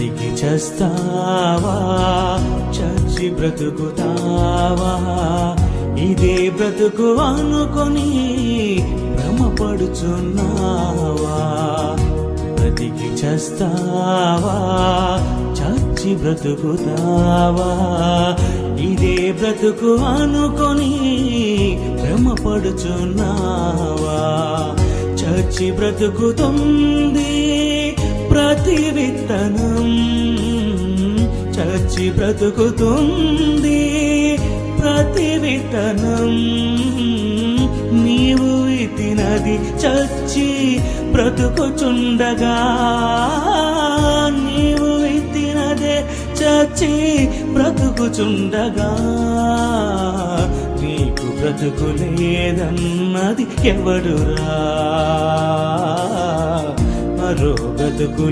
బ్రతికి చేస్తావా? చచ్చి బ్రతుకుతావా? ఇదే బ్రతుకు అనుకొని భ్రమపడుచున్నావా? బ్రతికి చేస్తావా? చచ్చి బ్రతుకుతావా? ఇదే బ్రతుకు అనుకొని భ్రమపడుచున్నావా? చచ్చి బ్రతుకుతుంది విత్తనం చచ్చి బ్రతుకుతుంది ప్రతి విత్తనం. నీవు విత్తినది చచ్చి బ్రతుకుచుండగా. నీవు విత్తినదే చచ్చి బ్రతుకుచుండగా. నీకు బ్రతుకు లేదన్నది ఎవడురా? మరో బ్రతుకు